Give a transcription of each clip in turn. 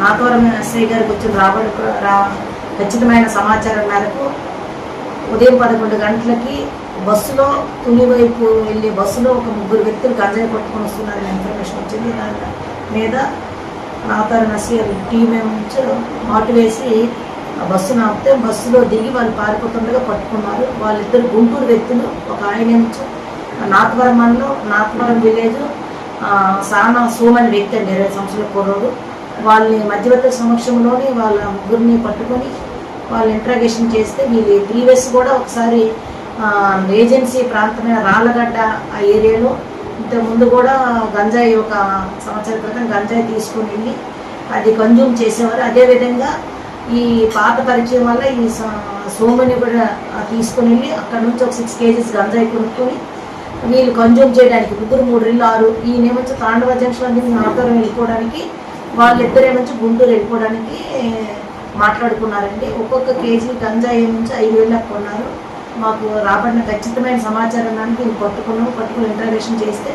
Nathavaram SI గారికి వచ్చిన రాబడి రా ఖచ్చితమైన సమాచారం మేరకు ఉదయం పదకొండు గంటలకి బస్సులో తుని వైపు వెళ్ళే బస్సులో ఒక ముగ్గురు వ్యక్తులు గంజాయి పట్టుకొని వస్తున్నారని ఇన్ఫర్మేషన్ వచ్చింది. దాని మీద నాతవరం ఎస్ఐ టీం నుంచి మాటు వేసి ఆ బస్సును ఆపితే బస్సులో దిగి వాళ్ళు పారిపోతుండగా పట్టుకున్నారు. వాళ్ళిద్దరు గుంటూరు వ్యక్తులు ఒక ఆయన నుంచి నాతవరం మండలం నాత్వరం విలేజ్ సానా సోమని వ్యక్తి అండి ఇరవై సంవత్సరాల కుర్రోడు వాళ్ళని మధ్యవర్తి సమక్షంలోనే వాళ్ళ ముగ్గురిని పట్టుకొని వాళ్ళు ఇంట్రాగేషన్ చేస్తే వీళ్ళు ప్రీవియస్ కూడా ఒకసారి ఏజెన్సీ ప్రాంతమైన రాళ్ళగడ్డ ఆ ఏరియాలో ఇంతకుముందు కూడా గంజాయి ఒక సంవత్సరం క్రితం గంజాయి తీసుకుని వెళ్ళి అది కన్జ్యూమ్ చేసేవారు. అదేవిధంగా ఈ పాత పరిచయం వల్ల ఈ సోమని కూడా తీసుకుని వెళ్ళి అక్కడ నుంచి ఒక సిక్స్ కేజీస్ గంజాయి కొనుక్కొని వీళ్ళు కన్జ్యూమ్ చేయడానికి ముగ్గురు మూడు ఇల్లు ఆరు. ఈ నేమొచ్చి తాండవ జంక్షన్ నుంచి నాతరం వెళ్ళిపోవడానికి వాళ్ళిద్దరేమొచ్చి గుంటూరు వెళ్ళిపోవడానికి మాట్లాడుకున్నారండి. ఒక్కొక్క కేజీ గంజాయి నుంచి ఐదు వేలకు కొన్నారు. మాకు రాబడిన ఖచ్చితమైన సమాచారం దానికి వీళ్ళు పట్టుకున్నాము. పట్టుకుని ఇంటర్వేషన్ చేస్తే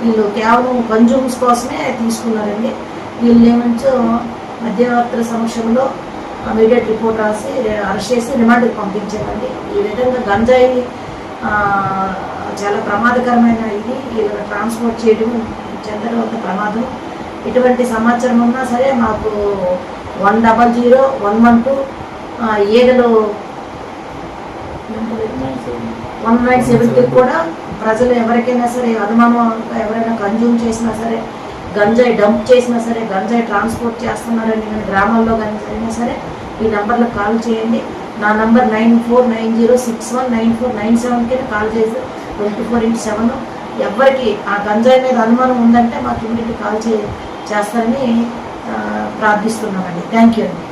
వీళ్ళు కేవలం కన్జ్యూమ్స్ కోసమే తీసుకున్నారండి. వీళ్ళు ఏమంచో మధ్యవర్తుల సమక్షంలో ఇమీడియట్ రిపోర్ట్ రాసి అరెస్ట్ చేసి రిమాండ్కి పంపించారండి. ఈ విధంగా గంజాయి చాలా ప్రమాదకరమైన ఇది. ట్రాన్స్పోర్ట్ చేయడం చెందడం ప్రమాదం. ఎటువంటి సమాచారం ఉన్నా సరే మాకు one double zero one one two ఏగలు one nine సెవెన్కి కూడా ప్రజలు ఎవరికైనా సరే అనుమానం ఎవరైనా కన్జ్యూమ్ చేసినా సరే గంజాయి డంప్ చేసినా సరే గంజాయి ట్రాన్స్పోర్ట్ చేస్తున్నారని కానీ గ్రామాల్లో కానీ అయినా సరే ఈ నెంబర్లకు కాల్ చేయండి. నా number nine four nine zero six one nine four nine సెవెన్కి కాల్ చేసి ట్వంటీ ఫోర్ ఇంటూ సెవెన్. ఎవరికి ఆ గంజాయి మీద అనుమానం ఉందంటే మాకు ఇమీడియట్ కాల్ చే చేస్తారని ప్రార్థిస్తున్నామండి. థ్యాంక్ యూ అండి.